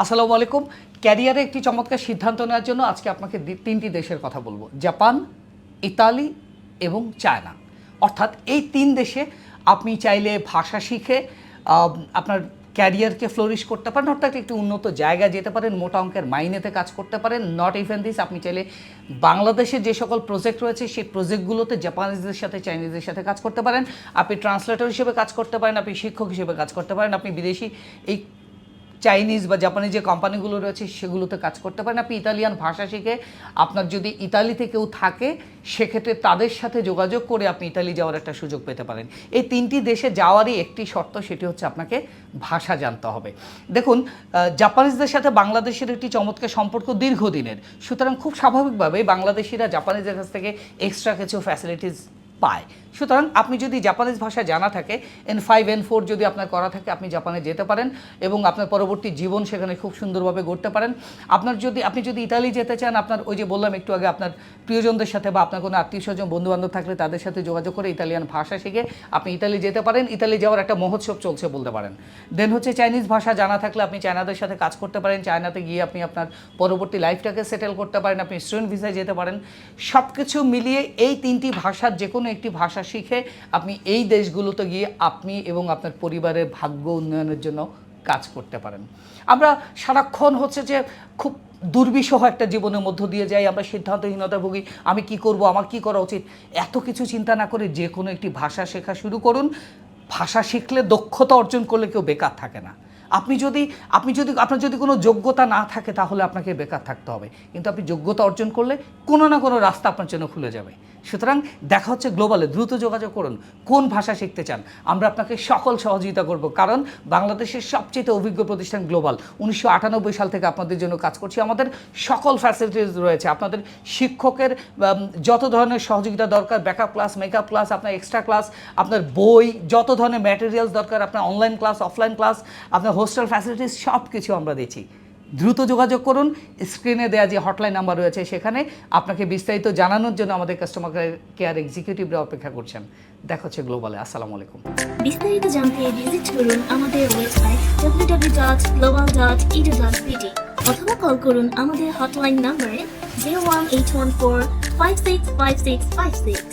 আসসালামু আলাইকুম। ক্যারিয়ারে একটি চমৎকার সিদ্ধান্ত নেওয়ার জন্য আজকে আপনাকে তিনটি দেশের কথা বলব। জাপান, ইতালি এবং চায়না। অর্থাৎ এই তিন দেশে আপনি চাইলে ভাষা শিখে আপনার ক্যারিয়ারকে ফ্লোরিশ করতে পারেন, অর্থাৎ একটি উন্নত জায়গায় যেতে পারেন, মোটা অঙ্কের মাইনেতে কাজ করতে পারেন। নট ইভেন দিস আপনি চাইলে বাংলাদেশে যে সকল প্রজেক্ট রয়েছে, সেই প্রজেক্টগুলোতে জাপানিজদের সাথে চাইনিজদের সাথে কাজ করতে পারেন। আপনি ট্রান্সলেটর হিসেবে কাজ করতে পারেন, আপনি শিক্ষক হিসেবে কাজ করতে পারেন, আপনি বিদেশি এই চাইনিজ বা জাপানি যে কোম্পানিগুলো রয়েছে, সেগুলোতে কাজ করতে পারেন। আপনি ইতালিয়ান ভাষা শিখে আপনার যদি ইতালিতে কেউ থাকে, সেক্ষেত্রে তাদের সাথে যোগাযোগ করে আপনি ইতালি যাওয়ার একটা সুযোগ পেতে পারেন। এই তিনটি দেশে যাওয়ারই একটি শর্ত, সেটি হচ্ছে আপনাকে ভাষা জানতে হবে। দেখুন জাপানিজদের সাথে বাংলাদেশের একটি চমৎকার সম্পর্ক দীর্ঘদিনের। সুতরাং খুব স্বাভাবিকভাবে বাংলাদেশিরা জাপানিজদের কাছ থেকে এক্সট্রা কিছু ফ্যাসিলিটিস পায়। সুতরাং আপনি যদি জাপানিজ ভাষা জানা থাকে এন ফাইভ এন ফোর যদি আপনার করা থাকে, আপনি জাপানে যেতে পারেন এবং আপনার পরবর্তী জীবন সেখানে খুব সুন্দরভাবে গড়তে পারেন। আপনার যদি, আপনি যদি ইতালি যেতে চান, আপনার ওই যে বললাম একটু আগে আপনার প্রিয়জনদের সাথে বা আপনার কোনো আত্মীয় স্বজন, বন্ধুবান্ধব থাকলে তাদের সাথে যোগাযোগ করে ইতালিয়ান ভাষা শিখে আপনি ইতালি যেতে পারেন। ইতালি যাওয়ার একটা মহোৎসব চলছে বলতে পারেন। দেন হচ্ছে চাইনিজ ভাষা জানা থাকলে আপনি চায়নাদের সাথে কাজ করতে পারেন। চায়নাতে গিয়ে আপনি আপনার পরবর্তী লাইফটাকে সেটেল করতে পারেন। আপনি স্টুডেন্ট ভিসায় যেতে পারেন। সব কিছু মিলিয়ে এই তিনটি ভাষার যে কোনো একটি ভাষা শিখে আপনি এই দেশগুলোতে গিয়ে আপনি এবং আপনার পরিবারের ভাগ্য উন্নয়নের জন্য কাজ করতে পারেন। আমরা সারাক্ষণ হচ্ছে যে খুব দুর্বিষহ একটা জীবনের মধ্য দিয়ে যাই, আমরা সিদ্ধান্তহীনতা ভুগি আমি কি করব, আমার কি করা উচিত? এত কিছু চিন্তা না করে যে কোনো একটি ভাষা শেখা শুরু করুন। ভাষা শিখলে দক্ষতা অর্জন করলে কেউ বেকার থাকে না। আপনি যদি আপনি যদি, আপনার যদি কোনো যোগ্যতা না থাকে তাহলে আপনাকে বেকার থাকতে হবে। কিন্তু আপনি যোগ্যতা অর্জন করলে কোনো না কোনো রাস্তা আপনার জন্য খুলে যাবে। সুতরাং দেখা হচ্ছে গ্লোবালে, দ্রুত যোগাযোগ করুন, কোন ভাষা শিখতে চান। আমরা আপনাকে সকল সহযোগিতা করব, কারণ বাংলাদেশের সবচেয়ে অভিজ্ঞ প্রতিষ্ঠান গ্লোবাল। উনিশশো আটানব্বই সাল থেকে আপনাদের জন্য কাজ করছি। আমাদের সকল ফ্যাসিলিটিস রয়েছে। আপনাদের শিক্ষকের যত ধরনের সহযোগিতা দরকার ব্যাকআপ ক্লাস মেকআপ ক্লাস আপনার এক্সট্রা ক্লাস আপনার বই, যত ধরনের ম্যাটেরিয়ালস দরকার, আপনার অনলাইন ক্লাস অফলাইন ক্লাস আপনার হোস্টেল ফ্যাসিলিটিস সব কিছু আমরা দিচ্ছি। দ্রুত যোগাযোগ করুন, স্ক্রিনে দেওয়া যে হটলাইন নাম্বার রয়েছে সেখানে আপনাকে বিস্তারিত জানানোর জন্য আমাদের কাস্টমার কেয়ার এক্সিকিউটিভরা অপেক্ষা করছেন। দেখা হচ্ছে গ্লোবালে আসসালামু আলাইকুম। বিস্তারিত জানতে ভিজিট করুন আমাদের ওয়েবসাইট www.edu.pt অথবা কল করুন আমাদের হটলাইন নম্বরে zero one eight one four five six five six five six